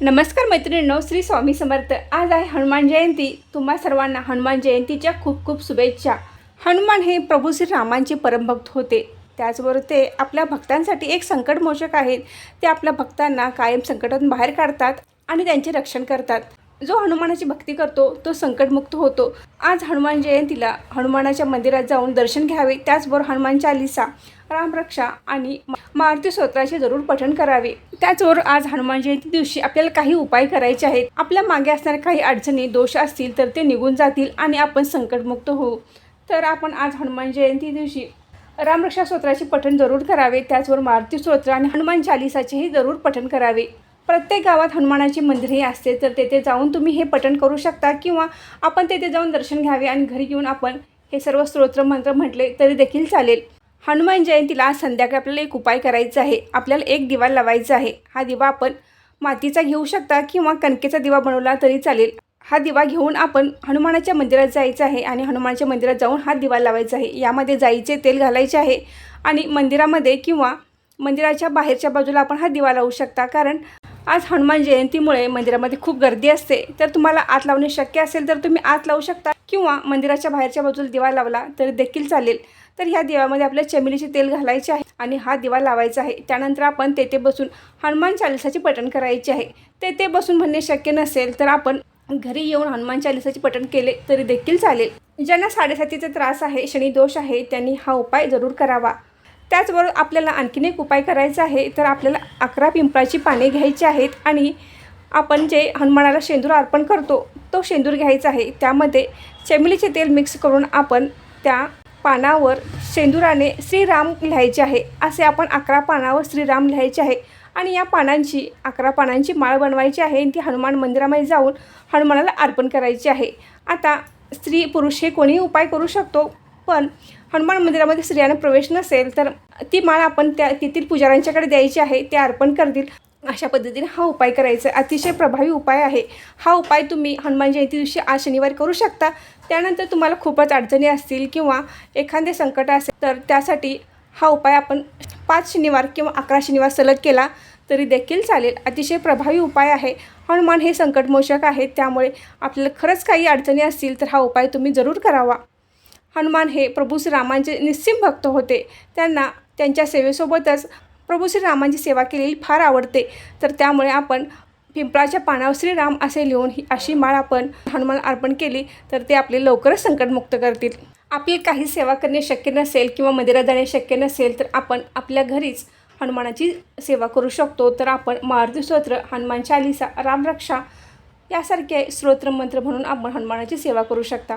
नमस्कार मैत्रिणींनो श्री स्वामी समर्थ. आज आहे हनुमान जयंती. तुम्हा सर्वांना हनुमान जयंतीच्या खूप खूप शुभेच्छा. हनुमान हे प्रभू श्री रामांचे परमभक्त होते. त्याचबरोबर ते आपल्या भक्तांसाठी एक संकटमोचक आहेत. ते आपल्या भक्तांना कायम संकटातून बाहेर काढतात आणि त्यांचे रक्षण करतात. जो हनुमानाची भक्ती करतो तो संकटमुक्त होतो. आज हनुमान जयंतीला हनुमानाच्या मंदिरात जाऊन दर्शन घ्यावे त्याचबरोबर हनुमान चालिसा रामरक्षा आणि मारुती स्तोत्राचे जरूर पठण करावे. त्याचबरोबर आज हनुमान जयंती दिवशी आपल्याला काही उपाय करायचे आहेत. आपल्या मागे असणाऱ्या काही अडचणी दोष असतील तर ते निघून जातील आणि आपण संकटमुक्त होऊ. तर आपण आज हनुमान जयंती दिवशी रामरक्षा स्तोत्राचे पठण जरूर करावे त्याचबरोबर मारुती स्तोत्र आणि हनुमान चालिसाचेही जरूर पठण करावे. प्रत्येक गावात हनुमानाची मंदिरही असते तर तेथे जाऊन तुम्ही हे पठण करू शकता किंवा आपण तेथे जाऊन दर्शन घ्यावे आणि घरी येऊन आपण हे सर्व स्तोत्र मंत्र म्हटले तरी देखील चालेल. हनुमान जयंतीला आज संध्याकाळी आपल्याला एक उपाय करायचा आहे. आपल्याला एक दिवा लावायचा आहे. हा दिवा आपण मातीचा घेऊ शकता किंवा कणकेचा दिवा बनवला तरी चालेल. हा दिवा घेऊन आपण हनुमानाच्या मंदिरात जायचं आहे आणि हनुमानाच्या मंदिरात जाऊन हा दिवा लावायचा आहे. यामध्ये जाईचे तेल घालायचे आहे आणि मंदिरामध्ये किंवा मंदिराच्या बाहेरच्या बाजूला आपण हा दिवा लावू शकता. कारण आज हनुमान जयंतीमुळे मंदिरामध्ये खूप गर्दी असते. तर तुम्हाला आत लावणे शक्य असेल तर तुम्ही आत लावू शकता. किंवा मंदिराच्या बाहेरच्या बाजूला दिवा लावला तरी देखील चालेल. तर ह्या दिव्यामध्ये आपल्या चमेलीचे तेल घालायचे आहे आणि हा दिवा लावायचा आहे. त्यानंतर आपण तेथे बसून हनुमान चालिसाचे पठण करायचे आहे. तेथे बसून म्हणणे शक्य नसेल तर आपण घरी येऊन हनुमान चालिसाचे पठण केले तरी देखील चालेल. ज्यांना साडेसातीचा त्रास आहे शनी दोष आहे त्यांनी हा उपाय जरूर करावा. त्याचबरोबर आपल्याला आणखीन एक उपाय करायचा आहे. तर आपल्याला अकरा पिंपळाची पाने घ्यायची आहेत आणि आपण जे हनुमानाला शेंदूर अर्पण करतो तो शेंदूर घ्यायचा आहे. त्यामध्ये चमेलीचे तेल मिक्स करून आपण त्या पानावर शेंदुराने श्रीराम लिहायचे आहे. असे आपण अकरा पानावर श्रीराम लिहायचे आहे आणि या पानांची अकरा पानांची माळ बनवायची आहे आणि ती हनुमान मंदिरामध्ये जाऊन हनुमानाला अर्पण करायची आहे. आता स्त्री पुरुष हे कोणीही उपाय करू शकतो पण हनुमान मंदिरामध्ये स्त्रियांना प्रवेश नसेल तर ती माळ आपण त्या तेथील पुजाऱ्यांच्याकडे द्यायची आहे ते अर्पण करतील. अशा पद्धतीने हा उपाय करायचा. आहे अतिशय प्रभावी उपाय आहे. हा उपाय तुम्ही हनुमान जयंती दिवशी आज शनिवारी करू शकता. त्यानंतर तुम्हाला खूपच अडचणी असतील किंवा एखादे संकट असेल तर त्यासाठी हा उपाय आपण पाच शनिवार किंवा अकरा शनिवार सलग केला तरी देखील चालेल. अतिशय प्रभावी उपाय आहे. हनुमान हे संकटमोचक आहे त्यामुळे आपल्याला खरंच काही अडचणी असतील तर हा उपाय तुम्ही जरूर करावा. हनुमान हे प्रभू श्रीरामांचे निस्सिम भक्त होते. त्यांना त्यांच्या सेवेसोबतच प्रभू श्रीरामांची सेवा केलेली फार आवडते. तर त्यामुळे आपण पिंपळाच्या पानावर श्रीराम असे लिहून ही अशी माळ आपण हनुमान अर्पण केली तर ते आपले लवकरच संकटमुक्त करतील. आपली काही सेवा करणे शक्य नसेल किंवा मंदिरात जाणे शक्य नसेल तर आपण आपल्या घरीच हनुमानाची सेवा करू शकतो. तर आपण मारुती स्तोत्र हनुमान चालिसा रामरक्षा यासारखे स्तोत्र मंत्र म्हणून आपण हनुमानाची सेवा करू शकता.